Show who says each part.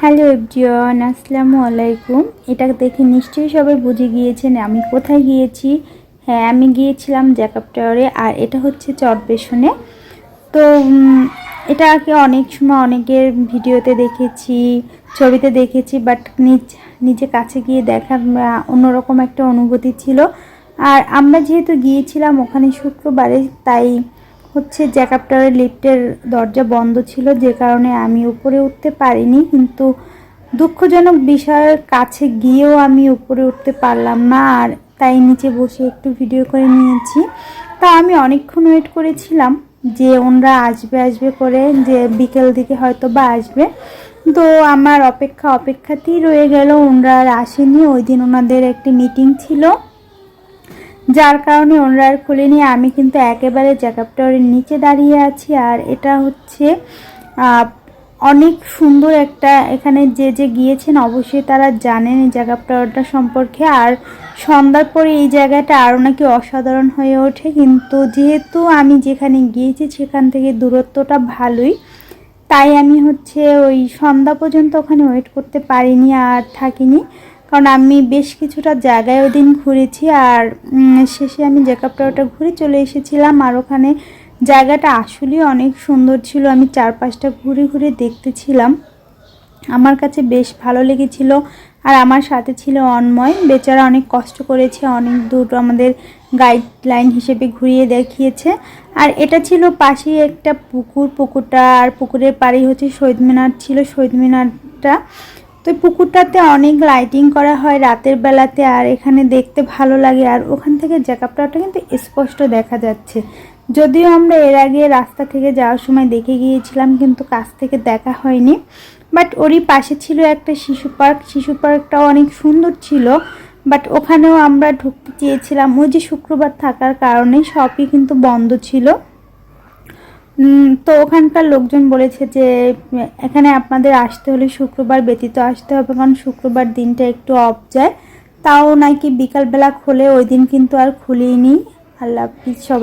Speaker 1: Hello everyone, আসসালামু আলাইকুম। এটা দেখে নিশ্চয়ই সবাই বুঝে গিয়েছেন আমি কোথায় গিয়েছি। হ্যাঁ আমি গিয়েছিলাম জ্যাকব টাওয়ারে আর এটা হচ্ছে চরপেশনে তো এটা আগে অনেক সময় অনেকের ভিডিওতে দেখেছি, ছবিতে দেখেছি, বাট নিজ, নিজে কাছে গিয়ে দেখার অন্যরকম একটা অনুভূতি ছিল। আর আমরা যেহেতু গিয়েছিলাম ওখানে শুক্রবারে, তাই হচ্ছে জ্যাকব টাওয়ারের লিফটের দরজা বন্ধ ছিল, যে কারণে আমি উপরে উঠতে পারিনি। কিন্তু দুঃখজনক বিষয়ের কাছে গিয়েও আমি উপরে উঠতে পারলাম না, আর তাই নিচে বসে একটু ভিডিও করে নিয়েছি। তা আমি অনেকক্ষণ ওয়েট করেছিলাম যে ওনরা আসবে আসবে করে, যে বিকেল দিকে হয়তো বা আসবে। তো আমার অপেক্ষা অপেক্ষাতেই রয়ে গেল, ওনরা আসেনি। ওই দিন ওনাদের একটি মিটিং ছিল। যার কারণে ওনারা আর খুলেনি আমি কিন্তু একেবারে টাওয়ারের নিচে দাঁড়িয়ে আছি। আর এটা হচ্ছে অনেক সুন্দর একটা এখানে যে যে গিয়েছেন অবশ্যই তারা জানেন এই টাওয়ারটা সম্পর্কে। আর সন্ধ্যার পরে এই জায়গাটা আরও নাকি অসাধারণ হয়ে ওঠে। কিন্তু যেহেতু আমি যেখানে গিয়েছি সেখান থেকে দূরত্বটা ভালোই, তাই আমি হচ্ছে ওই সন্ধ্যা পর্যন্ত ওখানে ওয়েট করতে পারিনি আর থাকিনি। কারণ আমি বেশ কিছুটা জায়গায় ওই দিন ঘুরেছি আর শেষে আমি জ্যাকব টাওয়ারটা ঘুরে চলে এসেছিলাম আর ওখানে জায়গাটা আসলেই অনেক সুন্দর ছিল। আমি চারপাশটা ঘুরে ঘুরে দেখতেছিলাম। আমার কাছে বেশ ভালো লেগেছিল আর আমার সাথে ছিল অন্ময়। বেচারা অনেক কষ্ট করেছে, অনেক দূর আমাদের গাইডলাইন হিসেবে ঘুরিয়ে দেখিয়েছে। আর এটা ছিল পাশেই একটা পুকুর। পুকুরটা আর পুকুরের পাড়েই হচ্ছে শহীদ মিনার ছিল। শহীদ মিনারটা তো পুকুরটাতে অনেক লাইটিং করা হয় রাতের বেলাতে আর এখানে দেখতে ভালো লাগে। আর ওখান থেকে জ্যাকাপটাটা কিন্তু স্পষ্ট দেখা যাচ্ছে। যদিও আমরা এর আগে রাস্তা থেকে যাওয়ার সময় দেখে গিয়েছিলাম, কিন্তু কাছ থেকে দেখা হয়নি। বাট ওরই পাশে ছিল একটা শিশু পার্ক শিশু পার্কটাও অনেক সুন্দর ছিল। বাট ওখানেও আমরা ঢুকতে চেয়েছিলাম। ওই যে শুক্রবার থাকার কারণে সবই কিন্তু বন্ধ ছিল। তো ওখানকার লোকজন বলেছে যে, এখানে আপনাদের আসতে হলে শুক্রবার ব্যতীত আসতে হবে, কারণ শুক্রবার দিনটা একটু অফ যায়। তাও নাকি বিকালবেলা খোলে, ওই দিন কিন্তু আর খুলিনি। আল্লাহ হাফিজ সবাই